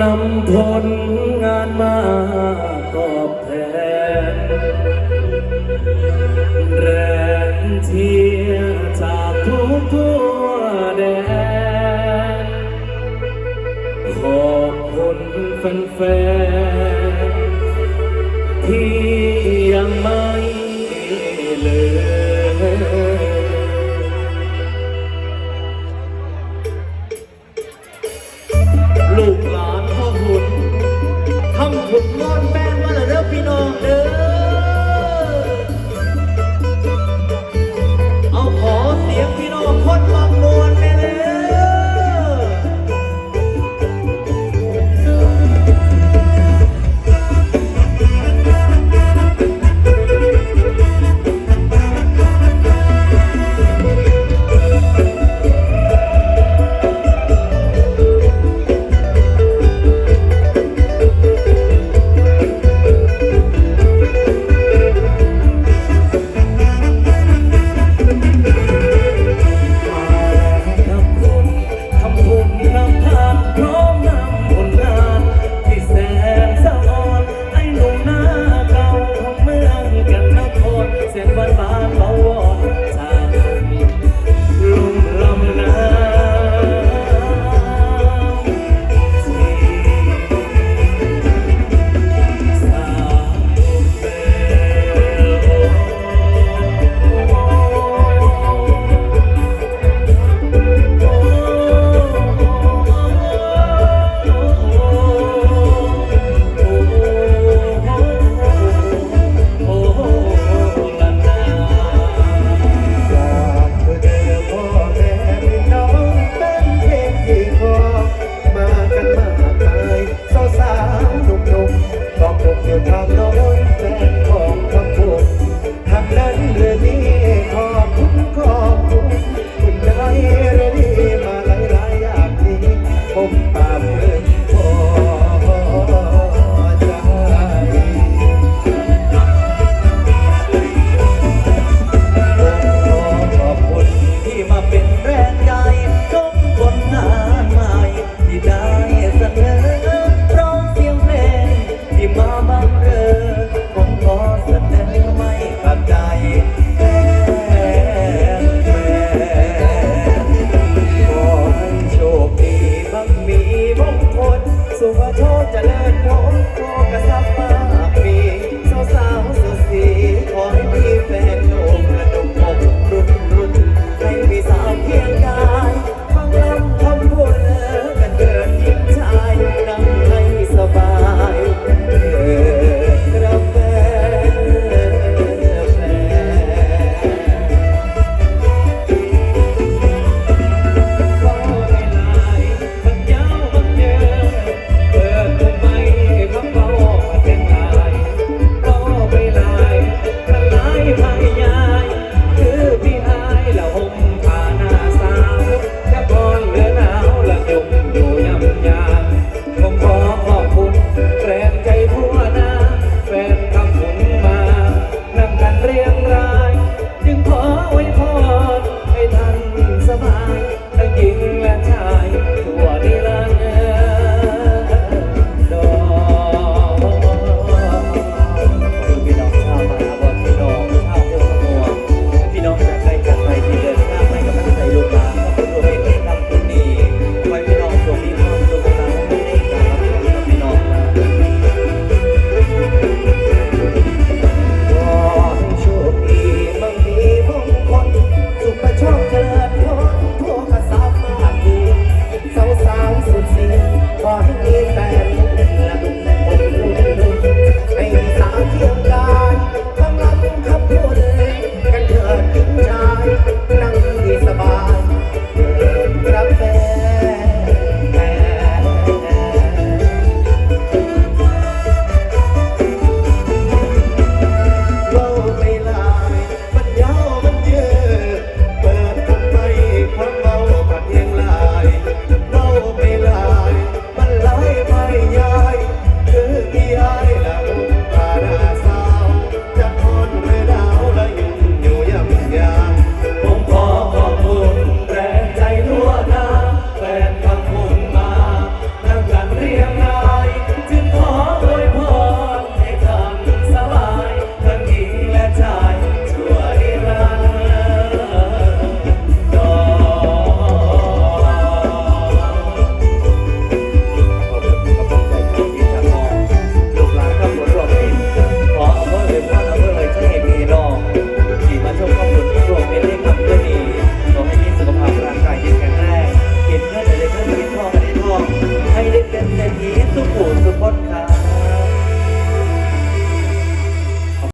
นำทนงานมาตอบแทน แรงเทียจากทุกทั่วแดน ขอบคุณแฟนๆที่ยังมา กันมากมายสาวๆหนุ่มๆบอกตรงเดียอทางน้อ